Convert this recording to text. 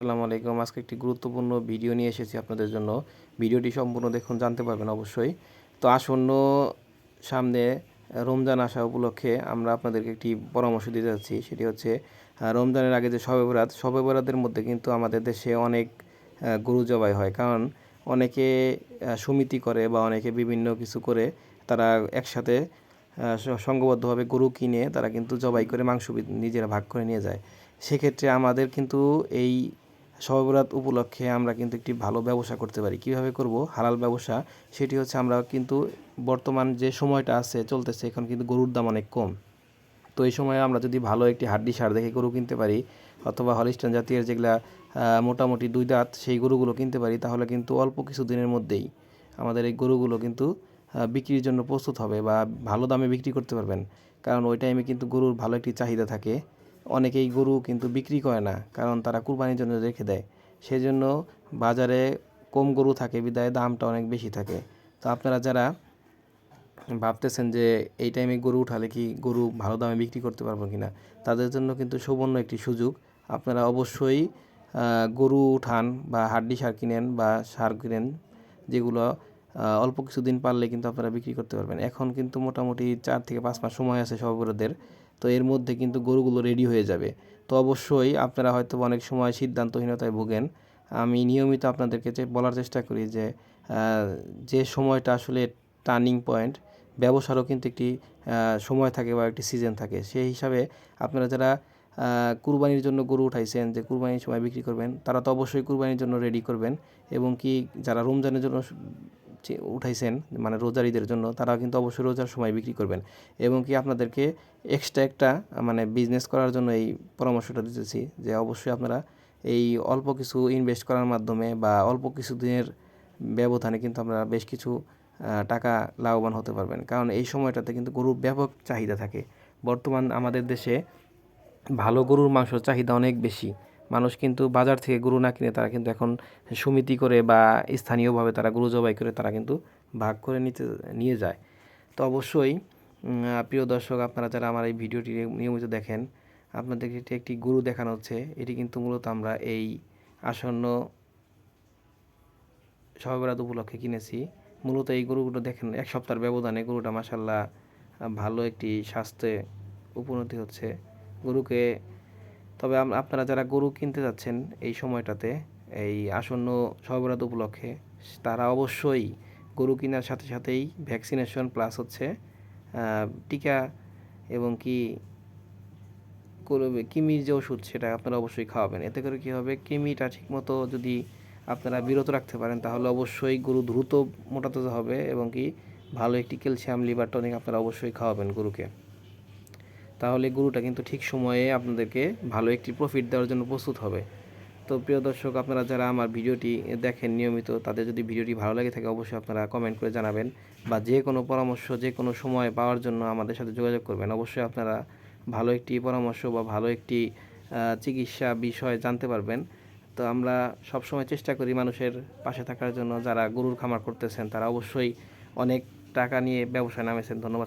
আসসালামু আলাইকুম। আজকে একটি গুরুত্বপূর্ণ ভিডিও নিয়ে এসেছি আপনাদের জন্য। ভিডিওটি সম্পূর্ণ দেখুন, জানতে পারবেন অবশ্যই। তো আসন্ন সামনে রমজান আসা উপলক্ষে আমরা আপনাদেরকে একটি পরামর্শ দিতে যাচ্ছি। সেটি হচ্ছে রমজানের আগে যে শবে বরাত শবে বরাতের মধ্যে কিন্তু আমাদের দেশে অনেক গরু জবাই হয়। কারণ অনেকে সমিতি করে বা অনেকে বিভিন্ন কিছু করে তারা একসাথে সংঘবদ্ধভাবে গরু কিনে তারা কিন্তু জবাই করে মাংস নিজেরা ভাগ করে নিয়ে যায়। সেক্ষেত্রে আমাদের কিন্তু এই শবে উপলক্ষে আমরা কিন্তু একটি ভালো ব্যবসা করতে পারি। কীভাবে করব? হালাল ব্যবসা, সেটি হচ্ছে আমরা কিন্তু বর্তমান যে সময়টা আছে, চলতেছে, এখন কিন্তু গরুর দাম অনেক কম। তো এই সময় আমরা যদি ভালো একটি হাড্ডি সার দেখে গরু কিনতে পারি, অথবা হলিস্টান জাতীয় যেগুলা মোটামুটি দুই দাঁত, সেই গরুগুলো কিনতে পারি, তাহলে কিন্তু অল্প কিছু দিনের মধ্যেই আমাদের এই গরুগুলো কিন্তু বিক্রির জন্য প্রস্তুত হবে বা ভালো দামে বিক্রি করতে পারবেন। কারণ ওই টাইমে কিন্তু গরুর ভালো একটি চাহিদা থাকে। অনেকেই গরু কিন্তু বিক্রি করে না, কারণ তারা কুরবানির জন্য রেখে দেয়। সেই জন্য বাজারে কম গরু থাকে, বিদায় দামটা অনেক বেশি থাকে। তো আপনারা যারা ভাবতেছেন যে এই টাইমে গরু উঠালে কি গরু ভালো দামে বিক্রি করতে পারব কিনা, তাদের জন্য কিন্তু সুবর্ণ একটি সুযোগ। আপনারা অবশ্যই গরু উঠান বা হাড্ডি সার কিনেন বা সার কিনেন, যেগুলো অল্প কিছুদিন পারলে কিন্তু আপনারা বিক্রি করতে পারবেন। এখন কিন্তু মোটামুটি চার থেকে পাঁচ মাস সময় আছে সবগুলোদের তো এর মধ্যে কিন্তু গরুগুলো রেডি হয়ে যাবে। তো অবশ্যই আপনারা হয়তো অনেক সময় সিদ্ধান্তহীনতায় ভোগেন। আমি নিয়মিত আপনাদেরকে বলার চেষ্টা করি যে যে সময়টা আসলে টার্নিং পয়েন্ট ব্যবসারও কিন্তু একটি সময় থাকে বা একটি সিজন থাকে। সেই হিসাবে আপনারা যারা কুরবানির জন্য গরু উঠাইছেন যে কুরবানির সময় বিক্রি করবেন, তারা তো অবশ্যই কুরবানির জন্য রেডি করবেন। এবং কি যারা রমজানের জন্য উঠাইছেন মানে রোজার ঈদের জন্য তারা কিন্তু অবশ্যই রোজার সময় বিক্রি করবেন। এবং কি আপনাদেরকে এক্সট্রা একটা মানে বিজনেস করার জন্য এই পরামর্শটা দিতেছি যে অবশ্যই আপনারা এই অল্প কিছু ইনভেস্ট করার মাধ্যমে বা অল্প কিছু দিনের ব্যবধানে কিন্তু আপনারা বেশ কিছু টাকা লাভবান হতে পারবেন। কারণ এই সময়টাতে কিন্তু গরুর ব্যাপক চাহিদা থাকে। বর্তমান আমাদের দেশে ভালো গরুর মাংসের চাহিদা অনেক বেশি। মানুষ কিন্তু বাজার থেকে গরু না কিনে তারা কিন্তু এখন সমিতি করে বা স্থানীয়ভাবে তারা গরু জবাই করে তারা কিন্তু ভাগ করে নিতে, নিয়ে যায়। তো অবশ্যই প্রিয় দর্শক, আপনারা যারা আমার এই ভিডিওটি নিয়মিত দেখেন আপনাদেরকে এটি একটি গরু দেখানো হচ্ছে। এটি কিন্তু মূলত আমরা এই আসন্ন সহবরাত উপলক্ষে কিনেছি। মূলত এই গরুগুলো দেখেন, এক সপ্তাহের ব্যবধানে গরুটা মাসাল্লাহ ভালো একটি স্বাস্থ্যে উপনতি হচ্ছে। গরুকে তবে আপনারা যারা গরু কিনতে যাচ্ছেন এই সময়টাতে, এই আসন্ন সহবরাত উপলক্ষে, তারা অবশ্যই গরু কেনার সাথে সাথেই ভ্যাকসিনেশন প্লাস হচ্ছে টিকা এবং কি করবে, কৃমির যে ওষুধ সেটা আপনারা অবশ্যই খাওয়াবেন। এতে করে কী হবে, কৃমিটা ঠিকমতো যদি আপনারা বিরত রাখতে পারেন, তাহলে অবশ্যই গরু দ্রুত মোটাতে হবে এবং কি ভালো একটি ক্যালসিয়াম লিভার টনিক আপনারা অবশ্যই খাওয়াবেন গরুকে। তাহলে গরুটা কিন্তু ঠিক সময়ে আপনাদেরকে ভালো একটি প্রফিট দেওয়ার জন্য প্রস্তুত হবে। তো প্রিয় দর্শক, আপনারা যারা আমার ভিডিওটি দেখেন নিয়মিত, তাদের যদি ভিডিওটি ভালো লাগে থাকে, অবশ্যই আপনারা কমেন্ট করে জানাবেন বা যে কোনো পরামর্শ, যে কোনো সময় পাওয়ার জন্য আমাদের সাথে যোগাযোগ করবেন। অবশ্যই আপনারা ভালো একটি পরামর্শ বা ভালো একটি চিকিৎসা বিষয় জানতে পারবেন। তো আমরা সবসময় চেষ্টা করি মানুষের পাশে থাকার জন্য। যারা গরুর খামার করতেছেন, তারা অবশ্যই অনেক টাকা নিয়ে ব্যবসায় নামেছেন। ধন্যবাদ।